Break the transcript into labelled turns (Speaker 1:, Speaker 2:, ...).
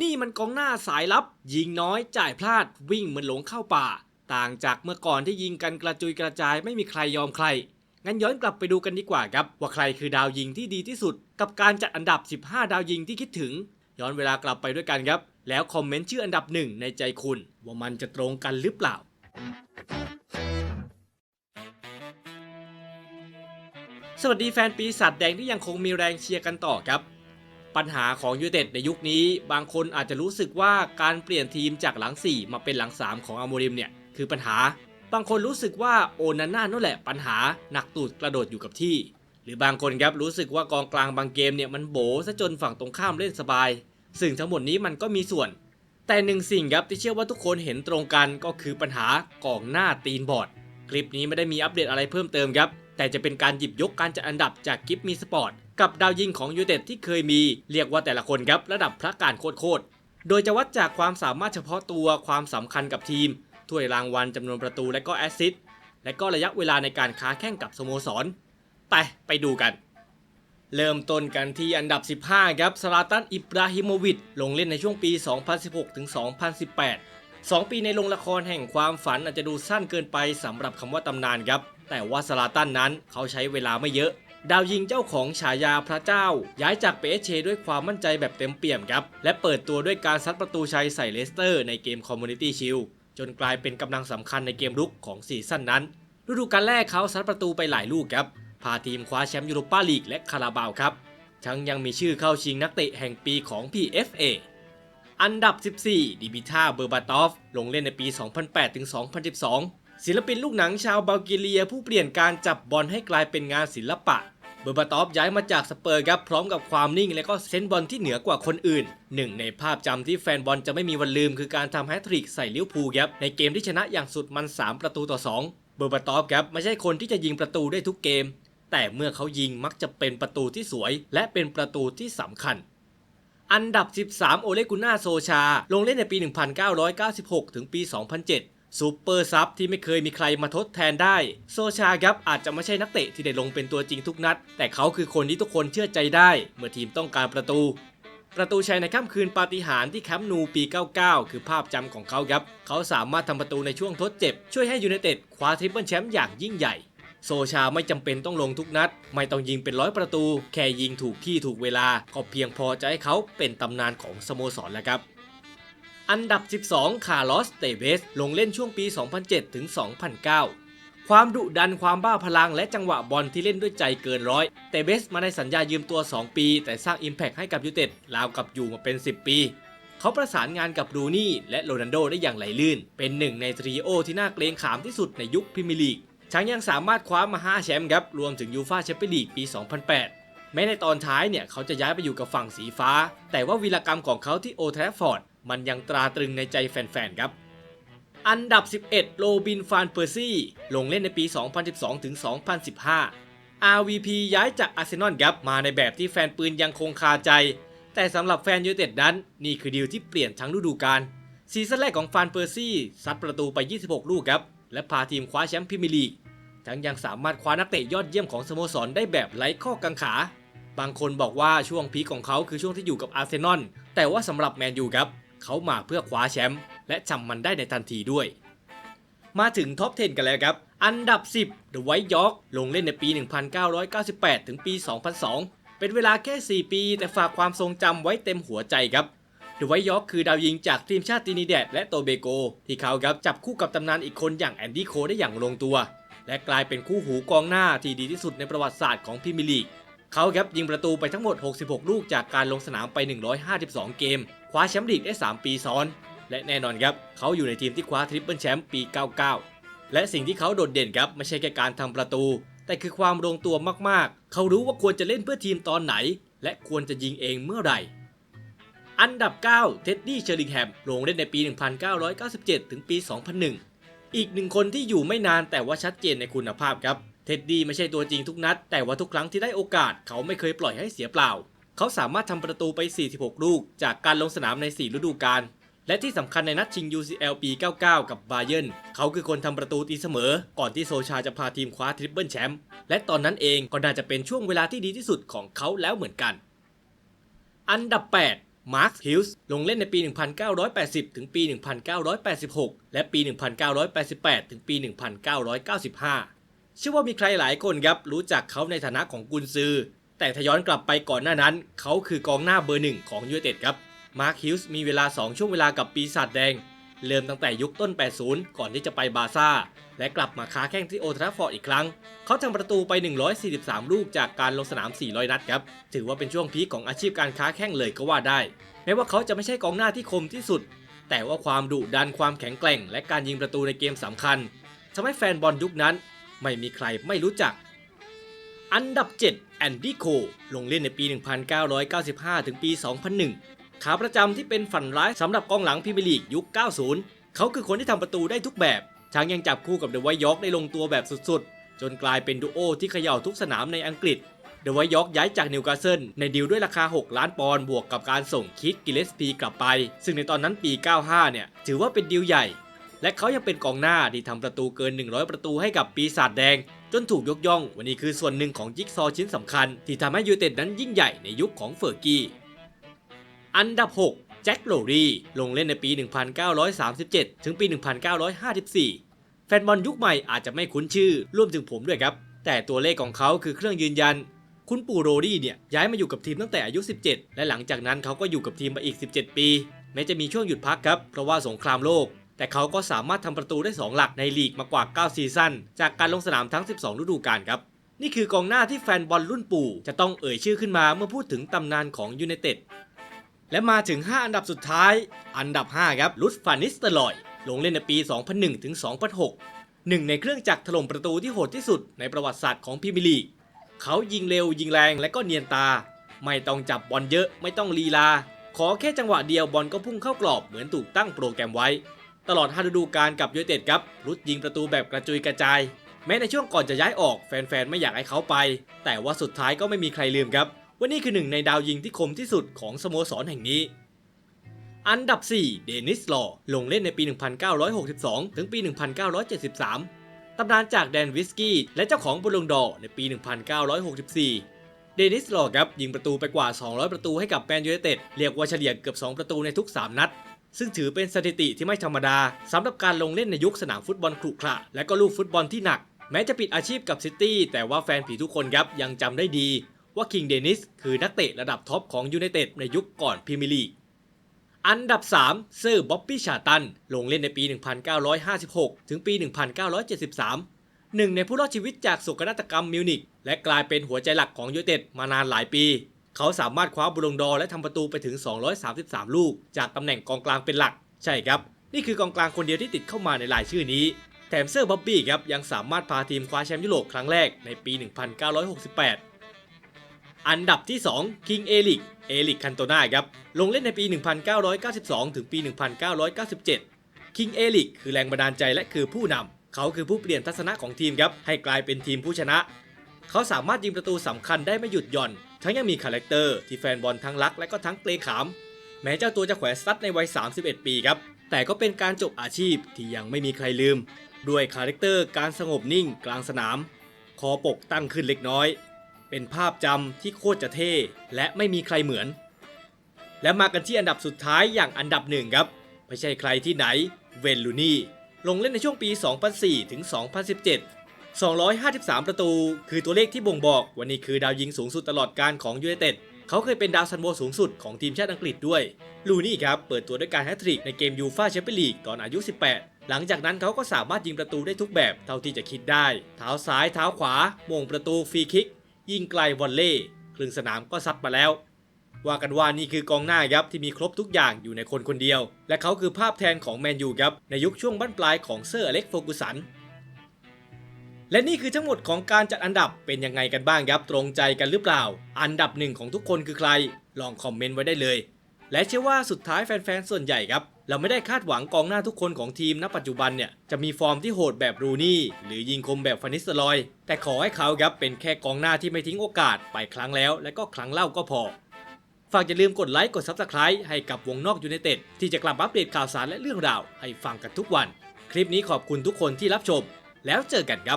Speaker 1: นี่มันกองหน้าสายลับ ยิงน้อยจ่ายพลาดวิ่งเหมือนหลงเข้าป่า ต่างจากเมื่อก่อนที่ยิงกันกระจุยกระจายไม่มีใครยอมใคร งั้นย้อนกลับไปดูกันดีกว่าครับ ว่าใครคือดาวยิงที่ดีที่สุด กับการจัดอันดับ 15 ดาวยิงที่คิดถึง ย้อนเวลากลับไปด้วยกันครับ แล้วคอมเมนต์ชื่ออันดับหนึ่งในใจคุณ ว่ามันจะตรงกันหรือเปล่าสวัสดีแฟนปีศาจแดงที่ยังคงมีแรงเชียร์กันต่อครับ ปัญหาของยูเต็ดในยุคนี้ บางคนอาจจะรู้สึกว่าการเปลี่ยนทีมจากหลัง 4 มาเป็นหลัง 3 ของอาโมริมเนี่ยคือปัญหา บางคนรู้สึกว่าโอนาน่านั่นแหละปัญหาหนักตูดกระโดดอยู่กับที่ หรือบางคนครับรู้สึกว่ากองกลางบางเกมเนี่ยมันโบซะจนฝั่งตรงข้ามเล่นสบาย ซึ่งทั้งหมดนี้มันก็มีส่วน แต่หนึ่งสิ่งครับที่เชื่อว่าทุกคนเห็นตรงกันก็คือปัญหากองหน้าตีนบอร์ดคลิปนี้ไม่ได้มีอัปเดตอะไรเพิ่มเติมครับแต่จะเป็นการหยิบยกการจัดอันดับจากกิฟมีสปอร์ต กับดาวยิงของยูเต็ดที่เคยมีเรียกว่าแต่ละคนครับระดับพระการโคตรโดยจะวัดจากความสามารถเฉพาะตัวความสำคัญกับทีมถ้วยรางวัลจำนวนประตูและก็แอสซิสต์และก็ระยะเวลาในการค้าแข่งกับสโมสร ไปไปดูกัน เริ่มต้นกันที่อันดับ 15 ครับสลาตันอิบราฮิโมวิชลงเล่นในช่วงปี 2016ถึง2018 2 ปีในโรงละครแห่งความฝันอาจจะดูสั้นเกินไปสำหรับคำว่าตำนานครับ แต่ว่าสลาตันนั้นเขาใช้เวลาไม่เยอะ ดาวยิงเจ้าของฉายาพระเจ้า ย้ายจากเปเชด้วยความมั่นใจแบบเต็มเปี่ยมครับ และเปิดตัวด้วยการซัดประตูชัยใส่เลสเตอร์ในเกมคอมมูนิตี้ชิลจนกลายเป็นกำลังสำคัญในเกมรุกของซีซั่นนั้น ฤดูกาลแรกเขาซัดประตูไปหลายลูกครับ พาทีมคว้าแชมป์ยูโรปาลีกและคาราบาวครับ ทั้งยังมีชื่อเข้าชิงนักเตะแห่งปีของ PFA อันดับ 14 ดิบิท่า เบอร์บาตอฟ ลงเล่นในปี 2008ถึง2012 ศิลปินลูกหนังชาวบัลแกเรียผู้เปลี่ยนการจับบอลให้กลายเป็นงานศิลปะ เบอร์บาตอฟย้ายมาจากสเปอร์ครับพร้อมกับความนิ่งและก็เซนบอลที่เหนือกว่าคนอื่น หนึ่งในภาพจำที่แฟนบอลจะไม่มีวันลืมคือการทำแฮตทริกใส่ลิเวอร์พูลครับในเกมที่ชนะอย่างสุดมัน 3 ประตูต่อ 2 เบอร์บาตอฟครับไม่ใช่คนที่จะยิงประตูได้ทุกเกม แต่เมื่อเขายิงมักจะเป็นประตูที่สวย และเป็นประตูที่สำคัญอันดับ 13 โอเลกุน่าโซชา ลงเล่นในปี 1996 ถึงปี 2007 ซูเปอร์ซับที่ไม่เคยมีใครมาทดแทนได้ โซชาครับอาจจะไม่ใช่นักเตะที่ได้ลงเป็นตัวจริงทุกนัด แต่เขาคือคนที่ทุกคนเชื่อใจได้ เมื่อทีมต้องการประตู ประตูชัยในค่ำคืนปาฏิหาริย์ที่แคมป์นูปี 99 คือภาพจำของเขาครับ เขาสามารถทำประตูในช่วงทดเจ็บ ช่วยให้ยูไนเต็ดคว้าทริปเปิลแชมป์อย่างยิ่งใหญ่ โซชาไม่จำเป็นต้องลงทุกนัด ไม่ต้องยิงเป็นร้อยประตู แค่ยิงถูกที่ถูกเวลาก็เพียงพอจะให้เขาเป็นตำนานของสโมสรแล้วครับ อันดับ 12 คาร์ลอส เตเวสลงเล่นช่วงปี 2007 ถึง 2009 ความดุดันความบ้าพลังและจังหวะบอลที่เล่นด้วยใจเกินร้อย เตเบสมาในสัญญายืมตัว 2 ปี แต่สร้าง Impact ให้กับยูเต็ดราวกับอยู่มาเป็น 10 ปี เขาประสานงานกับรูนี่และโรนัลโดได้อย่างไหลลื่น เป็นหนึ่งในทริโอที่น่าเกรงขามที่สุดในยุคพรีเมียร์ลีกทั้งยังสามารถคว้ามา 5 แชมป์ครับ รวมถึงยูฟาแชมเปี้ยนลีกปี 2008 แม้ในตอนท้ายเนี่ยเขาจะย้ายไปอยู่กับฝั่งสีฟ้า แต่ว่าวีรกรรมของเขาที่โอแทรฟฟอร์ด มันยังตราตรึงในใจแฟนๆครับ อันดับ 11 โรบินฟานเปอร์ซี่ ลงเล่นในปี 2012 ถึง 2015 RVP ย้ายจากอาร์เซนอลครับมาในแบบที่แฟนปืนยังคงคาใจ แต่สำหรับแฟนยูเต็ดนั้น นี่คือดีลที่เปลี่ยนทั้งฤดูกาลซีซั่นแรกของฟานเปอร์ซี่ซัดประตูไป 26 ลูกครับ และพาทีมคว้าแชมป์พรีเมียร์ลีก ทั้งยังสามารถคว้านักเตะยอดเยี่ยมของสโมสรได้แบบไร้ข้อกังขา บางคนบอกว่าช่วงพีคของเขาคือช่วงที่อยู่กับอาร์เซนอล แต่ว่าสำหรับแมนยูครับ เขามาเพื่อคว้าแชมป์และจำมันได้ในทันทีด้วย มาถึงท็อป 10 กันแล้วครับ อันดับ 10 The White York ลงเล่นในปี 1998 ถึงปี 2002 เป็นเวลาแค่ 4 ปี แต่ฝากความทรงจำไว้เต็มหัวใจครับ The White York คือดาวยิงจากทีมชาติตินิแดดและโตเบโก ที่เขาครับจับคู่กับตำนานอีกคนอย่างแอนดี้โคได้อย่างลงตัว และกลายเป็นคู่หูกองหน้าที่ดีที่สุดในประวัติศาสตร์ของพรีเมียร์ลีก เขาครับยิงประตูไปทั้งหมด 66 ลูกจากการลงสนามไป 152 เกม คว้าแชมป์ลีกได้ 3 ปีซ้อน และแน่นอนครับเขาอยู่ในทีมที่คว้าทริปเปิลแชมป์ปี 99 และสิ่งที่เขาโดดเด่นครับไม่ใช่แค่การทำประตู แต่คือความลงตัวมากๆ เขารู้ว่าควรจะเล่นเพื่อทีมตอนไหน และควรจะยิงเองเมื่อไหร่ อันดับ 9 เท็ดดี้ เชอริงแฮม ลงเล่นในปี 1997 ถึงปี 2001 อีกหนึ่งคนที่อยู่ไม่นานแต่ว่าชัดเจนในคุณภาพครับ เท็ดดี้ไม่ใช่ตัวจริงทุกนัด แต่ว่าทุกครั้งที่ได้โอกาส เขาไม่เคยปล่อยให้เสียเปล่า เขาสามารถทำประตูไป 46 ลูก จากการลงสนามใน 4 ฤดูกาล และที่สำคัญในนัดชิง UCL ปี 99 กับบาเยนเขาคือคนทำประตูตีเสมอ ก่อนที่โซชาจะพาทีมคว้าทริปเปิลแชมป์ และตอนนั้นเองก็น่าจะเป็นช่วงเวลาที่ดีที่สุดของเขาแล้วเหมือนกัน อันดับ 8มาร์ค ฮิลส์ ลงเล่นในปี 1980 ถึงปี 1986 และปี 1988 ถึงปี 1995 เชื่อว่ามีใครหลายคนครับรู้จักเขาในฐานะของกุนซือ แต่ถ้าย้อนกลับไปก่อนหน้านั้น เขาคือกองหน้าเบอร์หนึ่งของยูไนเต็ดครับ มาร์คฮิลส์มีเวลา 2 ช่วงเวลากับปีศาจแดง เริ่มตั้งแต่ยุคต้น 80 ก่อนที่จะไปบาซ่า และกลับมาค้าแข้งที่โอทราฟฟอร์ดอีกครั้ง เขาทำประตูไป 143 ลูกจากการลงสนาม 400 นัดครับ ถือว่าเป็นช่วงพีคของอาชีพการค้าแข้งเลยก็ว่าได้ แม้ว่าเขาจะไม่ใช่กองหน้าที่คมที่สุด แต่ว่าความดุดันความแข็งแกร่ง และการยิงประตูในเกมสำคัญทำให้แฟนบอลยุคนั้น ไม่มีใครไม่รู้จัก อันดับ 7 แอนดี้โคลงเล่นในปี 1995 ถึงปี 2001 ขาประจำที่เป็นฝันร้ายสำหรับกองหลังพรีเมียร์ลีกยุค 90 เขาคือคนที่ทำประตูได้ทุกแบบทั้งยังจับคู่กับเดวท์ยอกได้ลงตัวแบบสุดๆ จนกลายเป็นดูโอที่เขย่าทุกสนามในอังกฤษ เดวท์ยอกย้ายจากนิวคาสเซิลในดีลด้วยราคา 6 ล้านปอนด์บวกกับการส่งคิดกิเลสพีกลับไป ซึ่งในตอนนั้นปี 95 เนี่ยถือว่าเป็นดีลใหญ่ และเขายังเป็นกองหน้าที่ทำประตูเกิน 100 ประตูให้กับปีศาจแดง จนถูกยกย่องวันนี้คือส่วนหนึ่งของจิ๊กซอว์ชิ้นสำคัญ ที่ทำให้ยูเต็ดนั้นยิ่งใหญ่ในยุคของเฟอร์กี้ อันดับ 6 แจ็คโรรีลงเล่นในปี 1937 ถึงปี 1954 แฟนบอลยุคใหม่อาจจะไม่คุ้นชื่อรวมถึงผมด้วยครับ แต่ตัวเลขของเขาคือเครื่องยืนยัน คุณปู่โรรี่เนี่ยย้ายมาอยู่กับทีมตั้งแต่อายุ 17 และหลังจากนั้นเขาก็อยู่กับทีมมาอีก 17 ปีแม้จะมีช่วงหยุดพักครับเพราะว่าสงครามโลก แต่เขาก็สามารถทำประตูได้ 2 หลักในลีกมากว่า 9 ซีซั่น จากการลงสนามทั้ง 12 ฤดูกาลครับ นี่คือกองหน้าที่แฟนบอลรุ่นปู่ จะต้องเอ่ยชื่อขึ้นมาเมื่อพูดถึงตำนานของยูไนเต็ด และมาถึง 5 อันดับสุดท้าย อันดับ 5 ครับลุสฟานิสเตอร์ลอย ลงเล่นในปี 2001ถึง2006หนึ่งในเครื่องจักรถล่มประตูที่โหดที่สุดในประวัติศาสตร์ของพรีเมียร์ลีก เขายิงเร็วยิงแรงและก็เนียนตา ไม่ต้องจับบอลเยอะไม่ต้องลีลา ขอแค่จังหวะเดียวบอลก็พุ่งเข้ากรอบเหมือนถูกตั้งโปรแกรมไว้ ตลอด5ฤดูกาลกับยูไนเต็ดครับรุดยิงประตูแบบกระจุยกระจาย แม้ในช่วงก่อนจะย้ายออกแฟนๆ ไม่อยากให้เขาไป แต่ว่าสุดท้ายก็ไม่มีใครลืมครับว่านี่คือหนึ่งในดาวยิงที่คมที่สุดของสโมสรแห่งนี้ อันดับ 4 เดนิสลอลงเล่นในปี 1962 ถึงปี 1973 ตำนานจากแดนวิสกี้และเจ้าของบุลงดอในปี 1964เดนิสลอครับยิงประตูไปกว่า 200 ประตูให้กับแมนยูไนเต็ด เรียกว่าเฉลี่ยเกือบ 2 ประตูในทุก 3 นัด ซึ่งถือเป็นสถิติที่ไม่ธรรมดาสำหรับการลงเล่นในยุคสนามฟุตบอลครุขระและก็ลูกฟุตบอลที่หนัก แม้จะปิดอาชีพกับซิตี้แต่ว่าแฟนผีทุกคนครับยังจำได้ดี ว่าคิงเดนิสคือนักเตะระดับท็อปของยูไนเต็ดในยุคก่อนพรีเมียร์ลีกอันดับ 3 เซอร์บ๊อบบี้ชาตัน ลงเล่นในปี 1956 ถึงปี 1973 หนึ่งในผู้รอดชีวิตจากโศกนาฏกรรมมิวนิกและกลายเป็นหัวใจหลักของยูไนเต็ดมานานหลายปี เขาสามารถคว้าบุลงดอร์และทำประตูไปถึง 233 ลูก จากตำแหน่งกองกลางเป็นหลัก ใช่ครับ นี่คือกองกลางคนเดียวที่ติดเข้ามาในรายชื่อนี้ แถมเซอร์บ๊อบบี้ครับยังสามารถพาทีมคว้าแชมป์ยุโรปครั้งแรกในปี 1968 อันดับที่ 2 คิงเอลิก เอลิกคันโตนาครับ ลงเล่นในปี 1992 ถึงปี 1997 คิงเอลิกคือแรงบันดาลใจและคือผู้นำ เขาคือผู้เปลี่ยนทัศนะของทีมครับ ให้กลายเป็นทีมผู้ชนะ เขาสามารถยิงประตูสำคัญได้ไม่หยุดหย่อน ทั้งยังมีคาแรคเตอร์ที่แฟนบอลทั้งรักและก็ทั้งเกรงขาม แม้เจ้าตัวจะแขวนสตั๊ดในวัย 31 ปีครับ แต่ก็เป็นการจบอาชีพที่ยังไม่มีใครลืม ด้วยคาแรคเตอร์การสงบนิ่งกลางสนาม คอปกตั้งขึ้นเล็กน้อย เป็นภาพจำที่โคตรจะเท่และไม่มีใครเหมือน และมากันที่อันดับสุดท้ายอย่างอันดับหนึ่งครับ ไม่ใช่ใครที่ไหน เวนลูนี่ ลงเล่นในช่วงปี 2004 ถึง 2017 253 ประตู คือตัวเลขที่บ่งบอกวันนี้คือดาวยิงสูงสุดตลอดการของยูไนเต็ดเขาเคยเป็นดาวซันโวสูงสุดของทีมชาติอังกฤษด้วย ลูนี่ครับเปิดตัวด้วยการแฮตทริกในเกมยูฟ่าแชมเปี้ยนลีกตอนอายุ 18 หลังจากนั้นเขาก็สามารถยิงประตูได้ทุกแบบเท่าที่จะคิดได้ เท้าซ้ายเท้าขวาโมงประตูฟรีคิก ยิงไกลวอลเล่ครึ่งสนามก็ซัดมาแล้ว ว่ากันว่านี่คือกองหน้าครับที่มีครบทุกอย่างอยู่ในคนคนเดียว และเขาคือภาพแทนของแมนยูครับในยุคช่วงบั้นปลายของเซอร์อเล็กโฟกุสัน และนี่คือทั้งหมดของการจัดอันดับเป็นยังไงกันบ้างครับตรงใจกันหรือเปล่า อันดับหนึ่งของทุกคนคือใคร ลองคอมเมนต์ไว้ได้เลย และเชื่อว่าสุดท้ายแฟนๆส่วนใหญ่ครับ เราไม่ได้คาดหวังกองหน้าทุกคนของทีมณปัจจุบันเนี่ยจะมีฟอร์มที่โหดแบบรูนี่หรือยิงคมแบบฟานิสซ์ลอย แต่ขอให้เขาครับเป็นแค่กองหน้าที่ไม่ทิ้งโอกาสไปครั้งแล้ว และก็ครั้งเล่าก็พอฝากอย่าลืมกดไลค์กด Subscribe ให้กับวงนอกยูไนเต็ดที่จะกลับอัปเดตข่าวสารและเรื่องราวให้ฟังกันทุกวัน คลิปนี้ขอบคุณทุกคนที่รับชม แล้วเจอกันครับ